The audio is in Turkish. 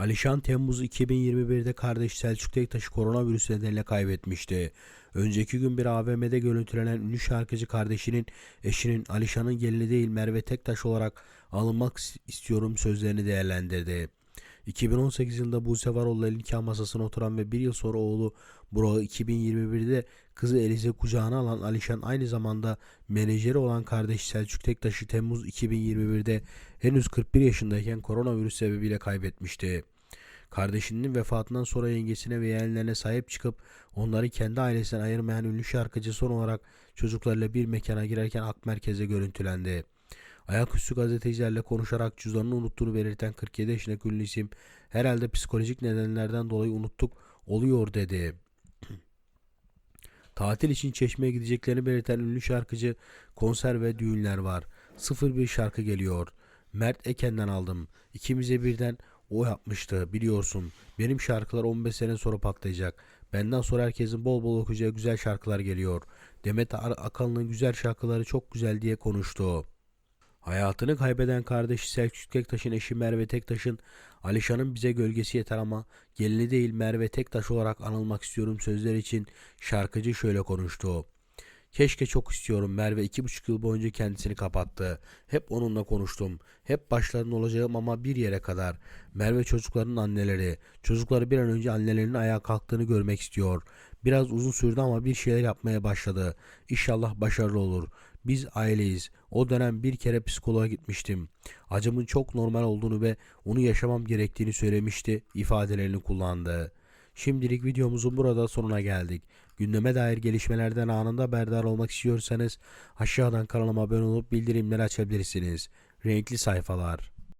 Alişan Temmuz 2021'de kardeş Selçuk Tektaş'ı koronavirüs nedeniyle kaybetmişti. Önceki gün bir AVM'de görüntülenen ünlü şarkıcı kardeşinin eşinin Alişan'ın gelini değil Merve Tektaş olarak alınmak istiyorum sözlerini değerlendirdi. 2018 yılında Buse Varol'la nikah masasına oturan ve bir yıl sonra oğlu Burak'ı 2021'de kızı Elize kucağına alan Alişan aynı zamanda menajeri olan kardeş Selçuk Tektaş'ı Temmuz 2021'de henüz 41 yaşındayken koronavirüs sebebiyle kaybetmişti. Kardeşinin vefatından sonra yengesine ve yeğenlerine sahip çıkıp onları kendi ailesinden ayırmayan ünlü şarkıcı son olarak çocuklarıyla bir mekana girerken Ak Merkez'e görüntülendi. Ayaküstü gazetecilerle konuşarak cüzdanını unuttuğunu belirten 47 yaşındaki ünlü isim herhalde psikolojik nedenlerden dolayı unuttuk oluyor dedi. Tatil için Çeşme'ye gideceklerini belirten ünlü şarkıcı konser ve düğünler var. Sıfır bir şarkı geliyor. Mert Eken'den aldım. İkimize birden o yapmıştı biliyorsun. Benim şarkılar 15 sene sonra patlayacak. Benden sonra herkesin bol bol okuyacağı güzel şarkılar geliyor. Demet Akalın'ın güzel şarkıları çok güzel diye konuştu. Hayatını kaybeden kardeşi Selçuk Tektaş'ın eşi Merve Tektaş'ın Alişan'ın bize gölgesi yeter ama gelini değil Merve Tektaş olarak anılmak istiyorum sözler için şarkıcı şöyle konuştu. Keşke çok istiyorum Merve iki buçuk yıl boyunca kendisini kapattı. Hep onunla konuştum. Hep başlarında olacağım ama bir yere kadar. Merve çocukların anneleri. Çocukları bir an önce annelerinin ayağa kalktığını görmek istiyor. Biraz uzun sürdü ama bir şeyler yapmaya başladı. İnşallah başarılı olur. Biz aileyiz. O dönem bir kere psikoloğa gitmiştim. Acımın çok normal olduğunu ve onu yaşamam gerektiğini söylemişti ifadelerini kullandı. Şimdilik videomuzun burada sonuna geldik. Gündeme dair gelişmelerden anında haberdar olmak istiyorsanız aşağıdan kanalıma abone olup bildirimleri açabilirsiniz. Renkli sayfalar.